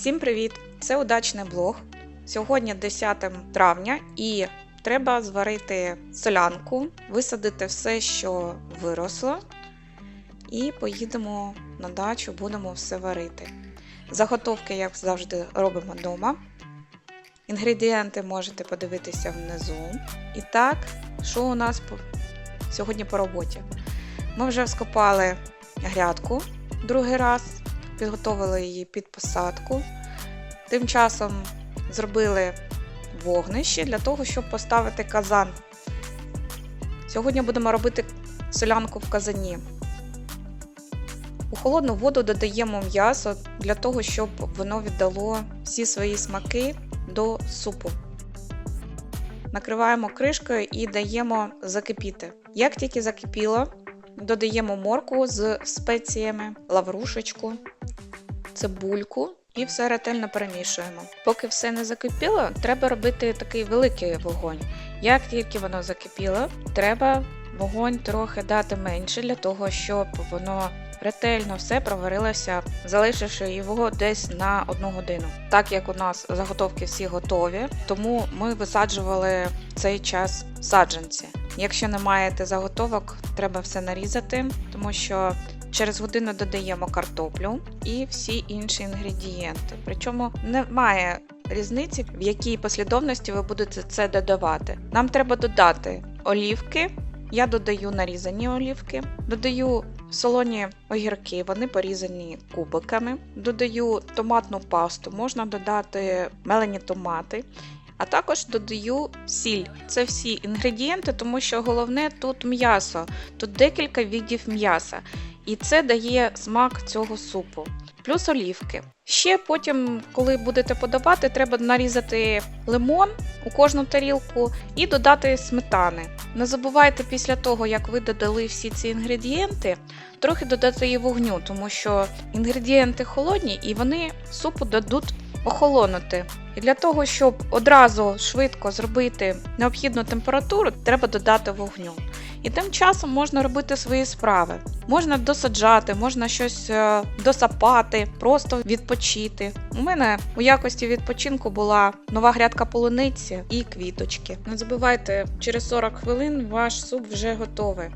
Всім привіт! Це удачний блог. Сьогодні 10 травня і треба зварити солянку, висадити все, що виросло, і поїдемо на дачу, будемо все варити. Заготовки, як завжди, робимо вдома. Інгредієнти можете подивитися внизу. І так, що у нас сьогодні по роботі? Ми вже скопали грядку другий раз, підготовили її під посадку. Тим часом зробили вогнище для того, щоб поставити казан. Сьогодні будемо робити солянку в казані. У холодну воду додаємо м'ясо для того, щоб воно віддало всі свої смаки до супу. Накриваємо кришкою і даємо закипіти. Як тільки закипіло, додаємо моркву з спеціями, лаврушечку, цибульку і все ретельно перемішуємо. Поки все не закипіло, треба робити такий великий вогонь. Як тільки воно закипіло, треба вогонь трохи дати менше для того, щоб воно ретельно все проварилося, залишивши його десь на одну годину. Так як у нас заготовки всі готові, тому ми висаджували цей час саджанці. Якщо не маєте заготовок, треба все нарізати, тому що через годину додаємо картоплю і всі інші інгредієнти. Причому немає різниці, в якій послідовності ви будете це додавати. Нам треба додати олівки. Я додаю нарізані олівки, додаю солоні огірки, вони порізані кубиками. Додаю томатну пасту, можна додати мелені томати. А також додаю сіль. Це всі інгредієнти, тому що головне тут м'ясо, тут декілька видів м'яса. І це дає смак цього супу. Плюс олівки. Ще потім, коли будете подавати, треба нарізати лимон у кожну тарілку і додати сметани. Не забувайте після того, як ви додали всі ці інгредієнти, трохи додати і вогню, тому що інгредієнти холодні і вони супу дадуть охолонути. І для того, щоб одразу швидко зробити необхідну температуру, треба додати вогню. І тим часом можна робити свої справи. Можна досаджати, можна щось е, досапати, просто відпочити. У мене у якості відпочинку була нова грядка полуниці і квіточки. Не забувайте, через 40 хвилин ваш суп вже готовий.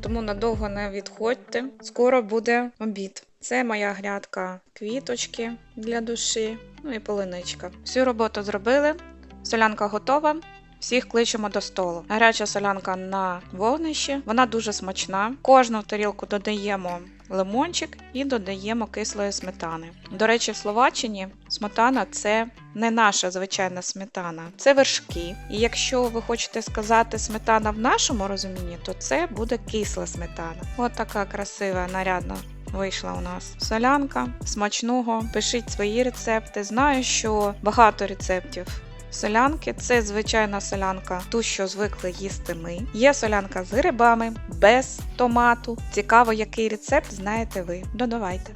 Тому надовго не відходьте. Скоро буде обід. Це моя грядка квіточки для душі, ну і полиничка. Всю роботу зробили. Солянка готова. Всіх кличемо до столу. Гаряча солянка на вогнищі, вона дуже смачна. Кожну тарілку додаємо лимончик і додаємо кислої сметани. До речі, в Словаччині сметана це не наша звичайна сметана, це вершки. І якщо ви хочете сказати сметана в нашому розумінні, то це буде кисла сметана. От така красива, нарядна Вийшла у нас солянка смачного. Пишіть свої рецепти. Знаю, що багато рецептів. Солянки це звичайна солянка, ту, що звикли їсти ми. Є солянка з грибами, без томату. Цікаво, який рецепт знаєте ви. Додавайте.